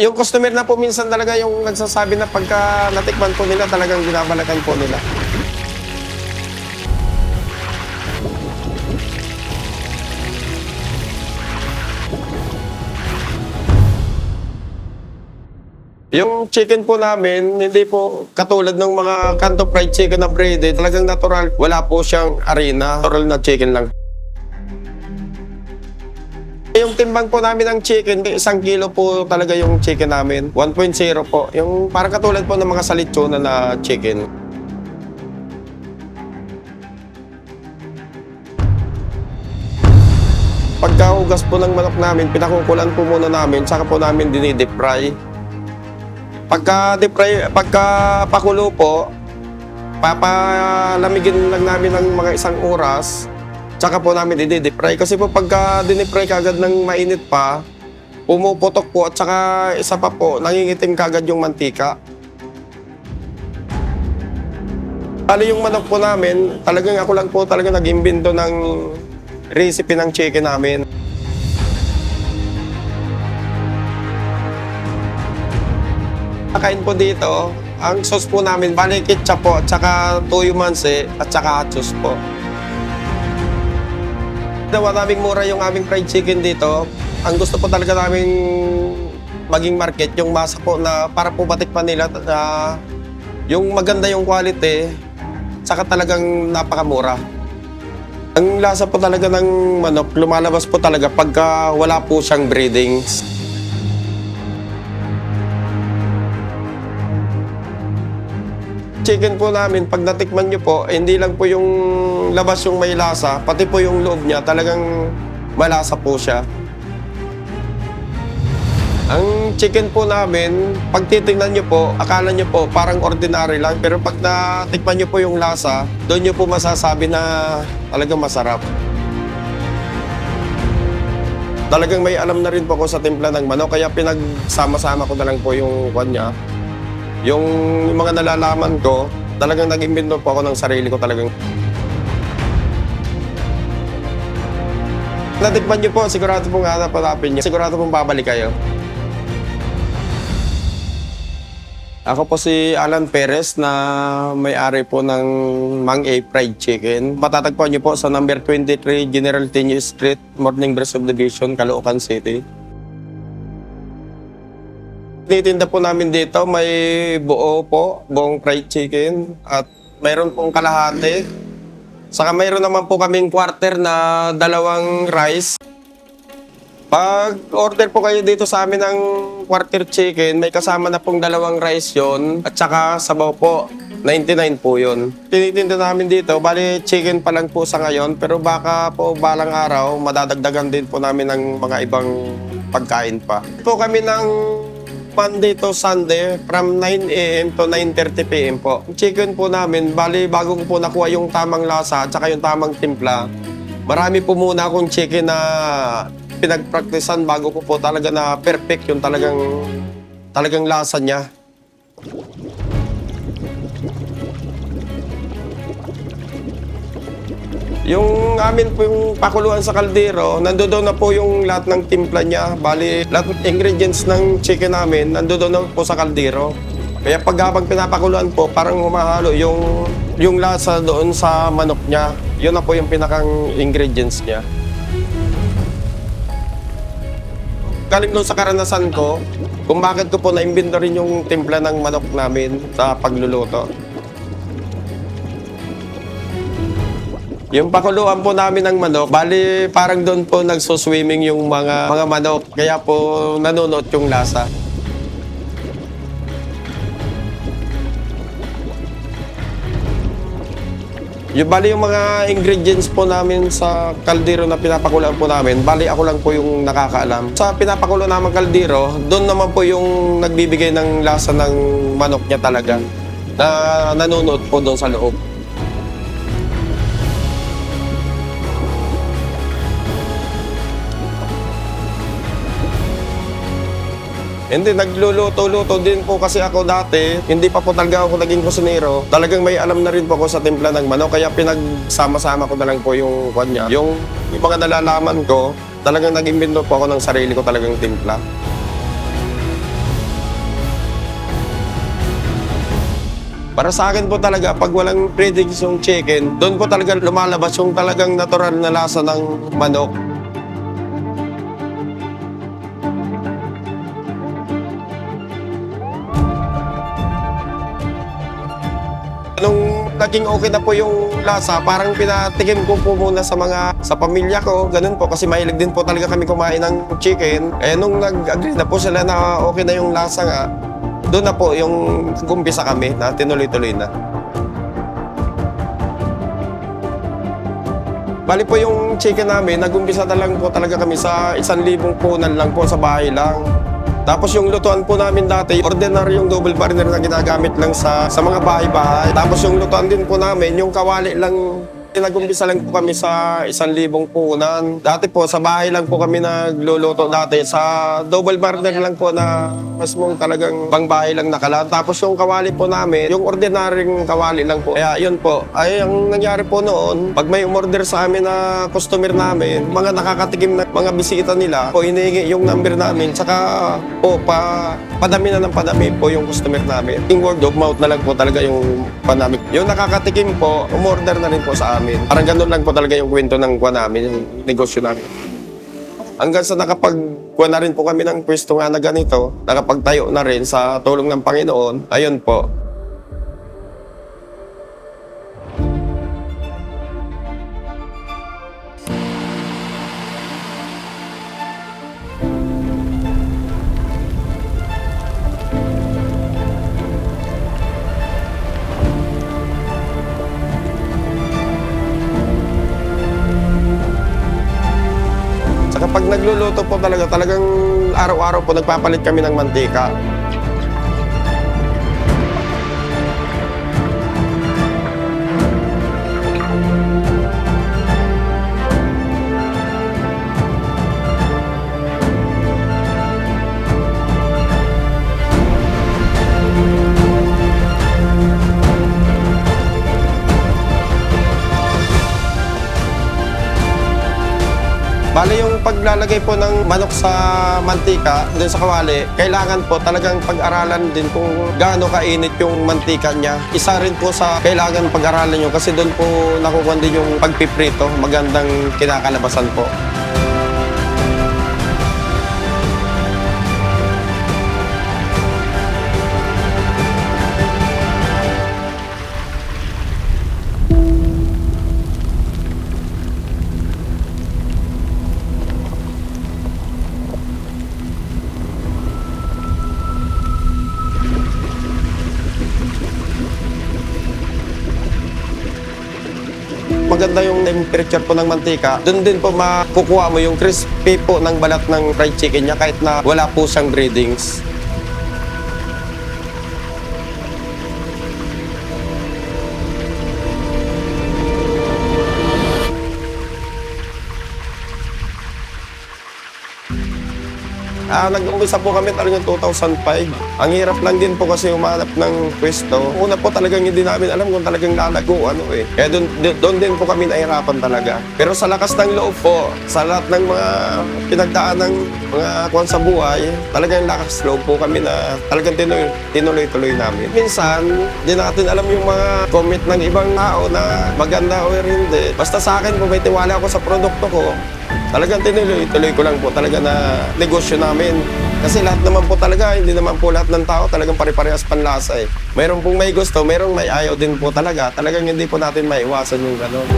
Yung customer na po minsan talaga yung nagsasabi na pagka natikman po nila, talagang binabalakan po nila. Yung chicken po namin, hindi po katulad ng mga kanto fried chicken na breaded. Talagang natural. Wala po siyang arena. Natural na chicken lang. Yung timbang po namin ng chicken, isang kilo po talaga yung chicken namin. 1.0 po. Yung parang katulad po ng mga salitsona na chicken. Pagkahugas po ng manok namin, pinakukulan po muna namin, saka po namin dinidip fry. Pagka deep fry, pagka pakulo po, papalamigin lang namin ng mga isang oras, tsaka po namin i-deep fry. Kasi po pagka dinip fry kagad ng mainit pa, pumuputok po at saka isa pa po, nangingitim kagad yung mantika. Bali yung manok po namin, talagang ako lang po talaga nag-imbento ng recipe ng chicken namin. Kain po dito, ang sauce po namin, bali ketchup po, at saka toyo manse, at saka achos po. Dawa naming mura yung aming fried chicken dito. Ang gusto po talaga namin maging market, yung masa po na para po matikman nila na yung maganda yung quality, saka talagang napakamura. Ang lasa po talaga ng manok, lumalabas po talaga pagka wala po siyang breedings. Chicken po namin, pag natikman nyo po, eh, hindi lang po yung labas yung may lasa, pati po yung loob niya, talagang malasa po siya. Ang chicken po namin, pag titingnan nyo po, akala nyo po parang ordinary lang, pero pag natikman nyo po yung lasa, doon nyo po masasabi na talagang masarap. Talagang may alam na rin po ako sa timpla ng manok, kaya pinagsama-sama ko na lang po yung kanya. Yung mga nalalaman ko, talagang nag-invento po ako ng sarili ko talagang. Natikman niyo po, sigurado pong hanap-hanapin niyo. Sigurado pong babalik kayo. Ako po si Alan Perez na may-ari po ng Mang A Fried Chicken. Matatagpuan niyo po sa number 23 General Tinio Street, Morning Breast Subdivision, Caloocan City. Tinitinda po namin dito, may buo po, buong fried chicken at mayroon pong kalahati. Saka mayroon naman po kaming quarter na dalawang rice. Pag order po kayo dito sa amin ng quarter chicken, may kasama na pong dalawang rice yon at saka sabaw po. 99 po yun. Tinitinda namin dito, bali chicken pa lang po sa ngayon, pero baka po balang araw, madadagdagan din po namin ng mga ibang pagkain pa. Po kami ng Monday to Sunday from 9 a.m. to 9.30 p.m. po. Ang Chicken po namin, bali bago ko po nakuha yung tamang lasa at saka yung tamang timpla, marami po muna akong chicken na pinagpraktisan bago ko po talaga na perfect yung talagang talagang lasa niya. Yung amin po yung pakuluan sa kaldero, nandoon na po yung lahat ng timpla niya. Bali, lahat ng ingredients ng chicken namin, nandoon na po sa kaldero. Kaya pag habang pinapakuluan po, parang humahalo yung, yung lasa doon sa manok niya. Yun na po yung pinakang ingredients niya. Galing doon sa karanasan ko, kung bakit ko po na-invento rin yung timpla ng manok namin sa pagluluto. Yung pakuluan po namin ng manok, bali parang doon po nagsuswimming yung mga mga manok. Kaya po nanunot yung lasa. Yung bali yung mga ingredients po namin sa kaldero na pinapakulaan po namin, bali ako lang po yung nakakaalam. Sa pinapakulo naman kaldero, doon naman po yung nagbibigay ng lasa ng manok niya talaga na nanunot po doon sa loob. Hindi, nagluluto-luto din po kasi ako dati. Hindi pa po talaga ako naging kusinero. Talagang may alam na rin po ako sa timpla ng manok. Kaya pinagsama-sama ko na lang po yung kanya. Yung, yung mga nalalaman ko, talagang nag-invento po ako ng sarili ko talagang timpla. Para sa akin po talaga, pag walang preddings yung chicken, doon po talaga lumalabas yung talagang natural na lasa ng manok. Naging okay na po yung lasa, parang pinatikim ko po muna sa mga sa pamilya ko, ganun po kasi mahilig din po talaga kami kumain ng chicken. Eh nung nag-agree na po sila na okay na yung lasa nga, doon na po yung gumpisa kami na tinuloy-tuloy na. Bali po yung chicken namin, nagumpisa na lang po talaga kami sa isang libong punan lang po sa bahay lang. Tapos yung lutuan po namin dati, ordinary yung double burner na ginagamit lang sa, sa mga bahay-bahay. Tapos yung lutuan din po namin, yung kawali lang, nagumpisa lang po kami sa isang libong punan. Dati po, sa bahay lang po kami nagluluto dati. Sa double burner lang po na mas mong talagang pangbahay lang nakalaan. Tapos yung kawali po namin, yung ordinaryong kawali lang po. Kaya yun po, ay ang nangyari po noon, pag may umorder sa amin na customer namin, mga nakakatikim na mga bisita nila, po hinihingi yung number namin. Tsaka po, pa, padami na ng padami po yung customer namin. Yung word of mouth na lang po talaga yung panamit. Yung nakakatikim po, umorder na rin po sa amin. Parang ganun lang po talaga yung kwento ng kuha namin, yung negosyo namin. Hanggang sa nakapagkuha na rin po kami ng pwesto nga na ganito, nakapagtayo na rin sa tulong ng Panginoon, ayun po, nagluluto po talaga, talagang araw-araw po nagpapalit kami ng mantika. Paglalagay po ng manok sa mantika, dun sa kawali, kailangan po talagang pag-aralan din kung gaano kainit yung mantika niya. Isa rin po sa kailangan pag-aralan nyo kasi doon po nakukuha din yung pagpiprito, magandang kinakalabasan po. Maganda yung temperature po ng mantika, doon din po makukuha mo yung crispy po ng balat ng fried chicken niya kahit na wala po siyang breadings. Ah, nag-umpisa po kami talagang 2005. Ang hirap lang din po kasi umanap ng pwesto. Una po talagang hindi namin alam kung talagang lalago ano eh. Kaya doon, doon din po kami nahirapan talaga. Pero sa lakas ng loob po, sa lahat ng mga pinagdaan ng mga kwan sa buhay, talagang lakas loob po kami na talagang tinuloy, tinuloy-tuloy namin. Minsan, di natin alam yung mga comment ng ibang tao na maganda o hindi. Basta sa akin, kung may tiwala ako sa produkto ko, Talagang tinuloy-tuloy ko lang po talaga na negosyo namin. Kasi lahat naman po talaga, hindi naman po lahat ng tao talagang pare-parehas panlasa eh. Mayroon pong may gusto, mayroong may ayaw din po talaga. Talagang hindi po natin maiwasan yung gano'n.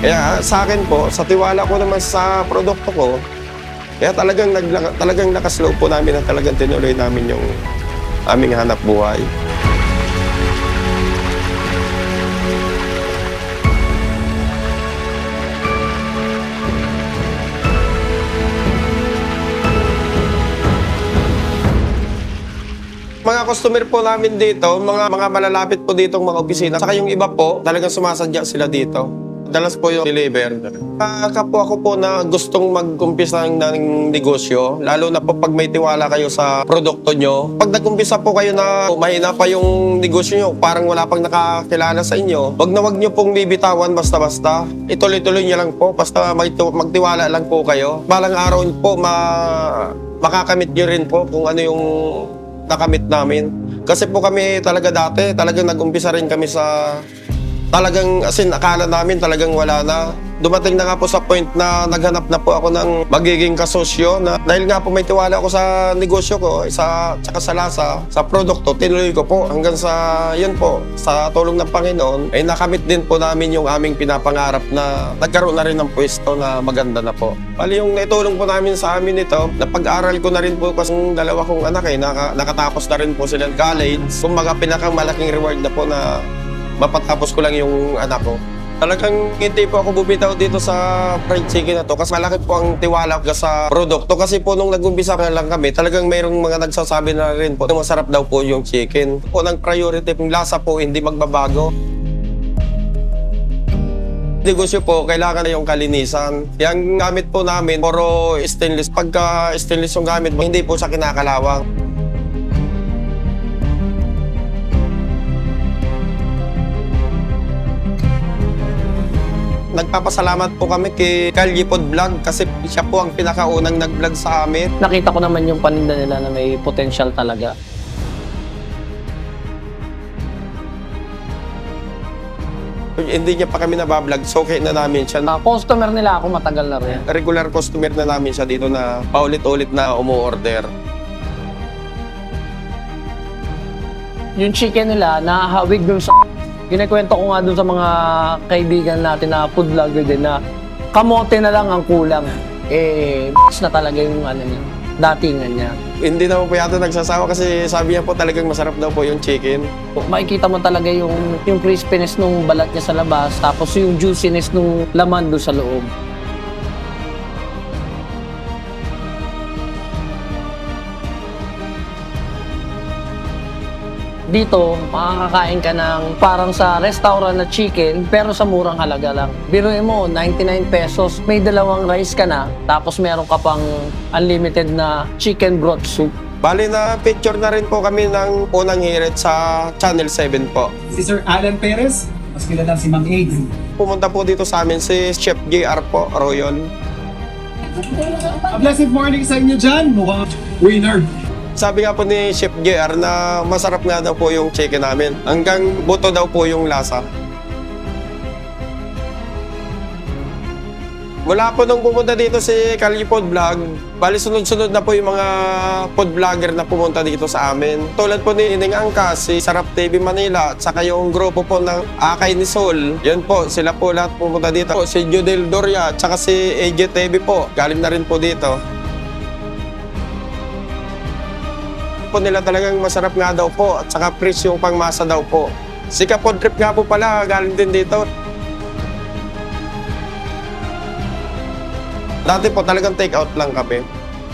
Kaya sa akin po, sa tiwala ko naman sa produkto ko, kaya talagang, naglaka, talagang nakasloob po namin na talagang tinuloy namin yung aming hanap buhay. Mga customer po namin dito, mga mga malalapit po dito mga opisina. Saka yung iba po, talagang sumasadya sila dito. Dalas po yung deliver. Ah, kapwa ko po na gustong mag-umpisa ng, negosyo, lalo na po pag may tiwala kayo sa produkto nyo. Pag nag-umpisa po kayo na mahina pa yung negosyo nyo, parang wala pang nakakilala sa inyo, wag na wag nyo pong bibitawan basta-basta. Ituloy-tuloy nyo lang po, basta magti- magtiwala lang po kayo. Balang araw po, ma makakamit nyo rin po kung ano yung nakamit namin. Kasi po kami talaga dati, talagang nag-umpisa rin kami sa talagang as in, akala namin talagang wala na. Dumating na nga po sa point na naghanap na po ako ng magiging kasosyo na dahil nga po may tiwala ako sa negosyo ko, sa, tsaka sa lasa, sa produkto, tinuloy ko po hanggang sa, yun po, sa tulong ng Panginoon, ay nakamit din po namin yung aming pinapangarap na nagkaroon na rin ng pwesto na maganda na po. Bali yung naitulong po namin sa amin ito, napag-aral ko na rin po kasi dalawa kong anak eh, naka, nakatapos na rin po sila ng college. Kumbaga pinakamalaking reward na po na mapatapos ko lang yung anak ko. Talagang hindi po ako bumitaw dito sa fried chicken na to kasi malaki po ang tiwala ko sa produkto. Kasi po nung nag-umpisa na lang kami, talagang mayroong mga nagsasabi na rin po na masarap daw po yung chicken. Po ng priority, yung lasa po hindi magbabago. Negosyo po, kailangan na yung kalinisan. Yung gamit po namin, puro stainless. Pagka stainless yung gamit, hindi po sa kinakalawang. Nagpapasalamat po kami kay Kalyipod Vlog kasi siya po ang pinakaunang nag-vlog sa amin. Nakita ko naman yung paninda nila na may potential talaga. Hindi niya pa kami nabablog, so okay na namin siya. Uh, customer nila ako matagal na rin. Regular customer na namin siya dito na paulit-ulit na umu-order. Yung chicken nila, nahahawig dun sa... Kinikwento ko nga dun sa mga kaibigan natin na food vlogger din na kamote na lang ang kulang. Eh, na talaga yung ano niya, datingan niya. Hindi naman po yata nagsasawa kasi sabi niya po talagang masarap daw po yung chicken. Makikita mo talaga yung, yung crispiness nung balat niya sa labas, tapos yung juiciness nung laman doon sa loob. Dito, makakakain ka ng parang sa restaurant na chicken, pero sa murang halaga lang. Biruin mo, 99 pesos, may dalawang rice ka na, tapos meron ka pang unlimited na chicken broth soup. Bali na picture na rin po kami ng unang hirit sa Channel 7 po. Si Sir Alan Perez, mas kilala si Ma'am Aid. Pumunta po dito sa amin si Chef JR po, Royal. A blessed morning sa inyo dyan. Mukhang winner. Sabi nga po ni Chef JR na masarap nga daw po yung chicken namin. Hanggang buto daw po yung lasa. Mula po nung pumunta dito si Kalye Food Vlog, bali sunod-sunod na po yung mga food vlogger na pumunta dito sa amin. Tulad po ni Ining Angkas, si Sarap TV Manila, at saka yung grupo po ng Akay ni Sol. Yun po, sila po lahat pumunta dito. Si Judel Doria, at saka si AJ TV po, galing na rin po dito. Po nila talagang masarap nga daw po at saka fresh yung pangmasa daw po. Si Kapod Trip nga po pala, galing din dito. Dati po talagang take out lang kami.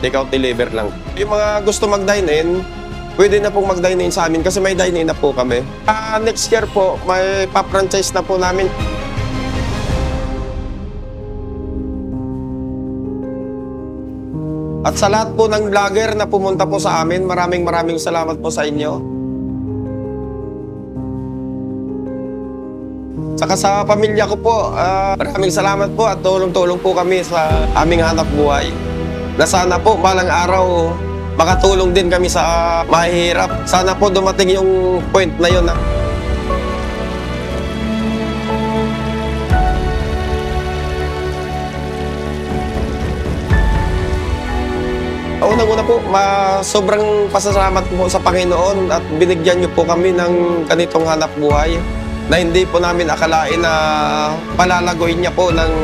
Take out deliver lang. Yung mga gusto mag-dine in, pwede na pong mag-dine in sa amin kasi may dine in na po kami. Ah, next year po, may pa-franchise na po namin. At sa lahat po ng vlogger na pumunta po sa amin, maraming maraming salamat po sa inyo. Saka sa pamilya ko po, ah, maraming salamat po at tulong-tulong po kami sa aming hanap buhay. Na sana po balang araw makatulong din kami sa mahihirap. Sana po dumating yung point na yun na Unang-una po, ma sobrang pasasalamat po sa Panginoon at binigyan niyo po kami ng ganitong hanap buhay na hindi po namin akalain na palalagoy niya po ng,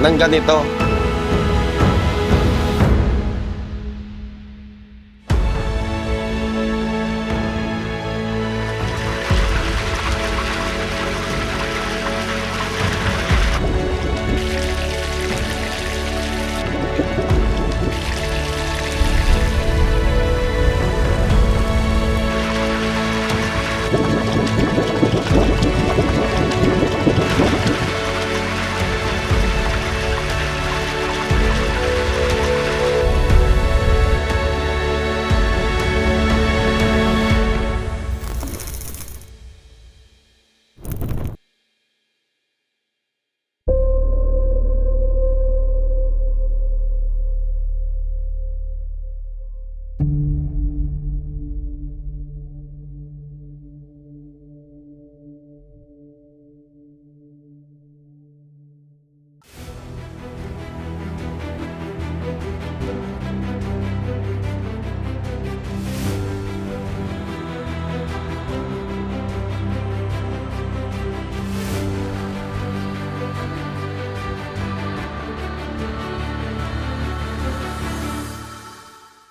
ng ganito.